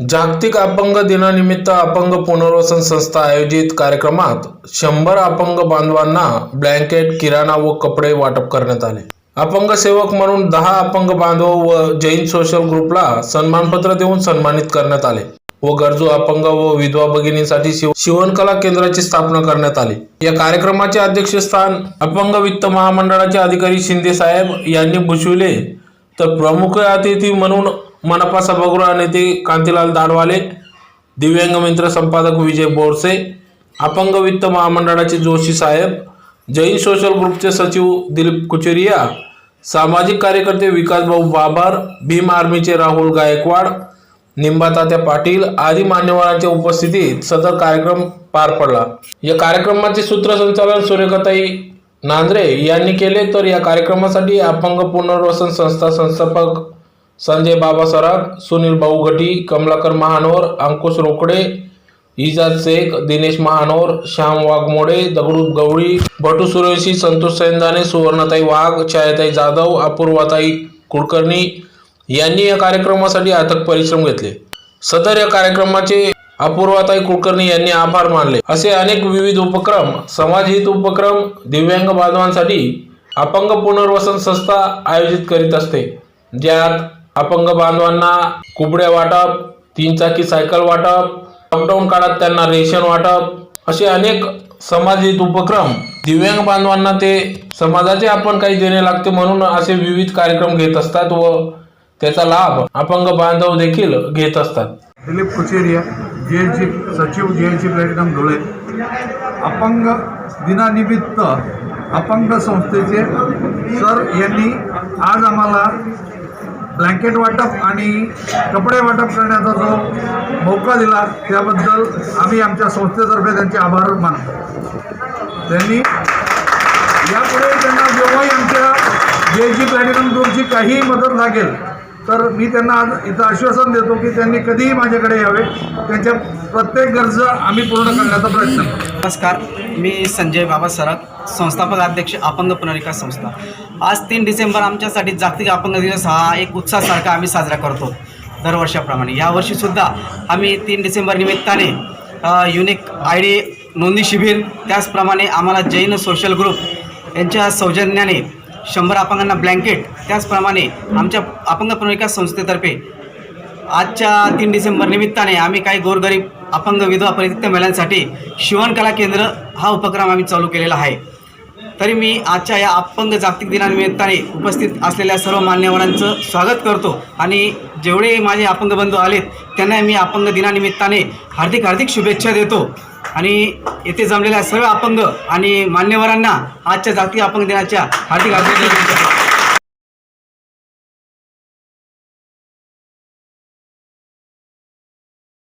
जागतिक अपंग दिनानिमित्त अपंग पुनर्वसन संस्था आयोजित कार्यक्रमात शंभर अपंग बांधवांना ब्लँकेट किराणा व कपडे वाटप करण्यात आले. अपंग सेवक म्हणून दहा अपंग बांधव व जैन सोशल ग्रुपला सन्मानपत्र देऊन सन्मानित करण्यात आले व गरजू अपंग व विधवा भगिनींसाठी शिव शिवणकला केंद्राची स्थापना करण्यात आली. या कार्यक्रमाचे अध्यक्षस्थान अपंग वित्त महामंडळाचे अधिकारी शिंदे साहेब यांनी भूषविले. तर प्रमुख अतिथी म्हणून मनपा सभागृह नेते कांतीलाल दाडवाले दिव्यांग मित्र संपादक विजय बोरसे अपंग वित्त महामंडळाचे जोशी साहेब जैन सोशल ग्रुपचे सचिव दिलीप कुचेरिया सामाजिक कार्यकर्ते विकासभाऊ बाबर भीम आर्मीचे राहुल गायकवाड निंबातात्या पाटील आदी मान्यवरांच्या उपस्थितीत सदर कार्यक्रम पार पडला. या कार्यक्रमाचे सूत्रसंचालन सूर्यकताई नांद्रे यांनी केले तर या कार्यक्रमासाठी अपंग पुनर्वसन संस्था संस्थापक संजय बाबा सराफ सुनील भाऊ घटी कमलाकर महानोर अंकुश रोकडे इजाज शेख दिनेश महानोर श्याम वाघमोडे दगडू गवळी भटू सुरेशी संतोष सैंदाने सुवर्णताई वाघ छायाताई जाधव अपूर्वाताई कुलकर्णी यांनी या कार्यक्रमासाठी अथक परिश्रम घेतले. सदर या कार्यक्रमाचे अपूर्वाताई कुलकर्णी यांनी आभार मानले. असे अनेक विविध उपक्रम समाजहित उपक्रम दिव्यांग बांधवांसाठी अपंग पुनर्वसन संस्था आयोजित करीत असते ज्यात अपंग बांधवांना कुबड्या वाटप तीन चाकी सायकल वाटप लॉकडाऊन काळात त्यांना रेशन वाटप असे अनेक समाजित उपक्रम. दिव्यांग बांधवांना ते समाजाचे आपण काही देणे लागते म्हणून असे विविध कार्यक्रम घेत असतात व त्याचा लाभ अपंग बांधव देखील घेत असतात. दिलीप कुचेरिया जे सी सचिव G L C platinum Dhule. अपंग दिनानिमित्त अपंग संस्थेचे सर यांनी आज आम्हाला ब्लँकेट वाटप आणि कपडे वाटप करण्याचा जो मौका दिला त्याबद्दल आम्ही आमच्या संस्थेतर्फे त्यांचे आभार मानतो. त्यांनी यापुढे त्यांना जेव्हाही आमच्या जे जी प्लॅटिनम ग्रुपची काहीही मदत लागेल तर मी त्यांना आज इथं आश्वासन देतो की त्यांनी कधीही माझ्याकडे यावे. त्यांच्या प्रत्येक गरजा आम्ही पूर्ण करण्याचा प्रयत्न करू नमस्कार मी संजय बाबा सराफ संस्थापक अध्यक्ष अपंग पुनर्विकास संस्था. आज तीन डिसेंबर आमच्यासाठी जागतिक अपंग दिवस हा एक उत्साहासारखा आम्ही साजरा करतो दरवर्षाप्रमाणे. यावर्षीसुद्धा आम्ही तीन डिसेंबर निमित्ताने युनिक आय डी नोंदणी शिबिर त्याचप्रमाणे आम्हाला जैन सोशल ग्रुप यांच्या सौजन्याने शंभर अपंगांना ब्लँकेट त्याचप्रमाणे आमच्या अपंग पुनर्विकास संस्थेतर्फे आजच्या तीन डिसेंबर निमित्ताने आम्ही काही गोरगरीब अपंग विधवा परित्यक्त महिलांसाठी शिवणकला केंद्र हा उपक्रम आम्ही चालू केलेला आहे. तरी मी आजच्या या अपंग जागतिक दिनानिमित्ताने उपस्थित असलेल्या सर्व मान्यवरांचं स्वागत करतो आणि जेवढे माझे अपंग बंधू आलेत त्यांना मी अपंग दिनानिमित्ताने हार्दिक हार्दिक शुभेच्छा देतो. आणि येथे जमलेल्या सर्व अपंग आणि मान्यवरांना आजच्या जागतिक अपंग दिनाच्या हार्दिक हार्दिक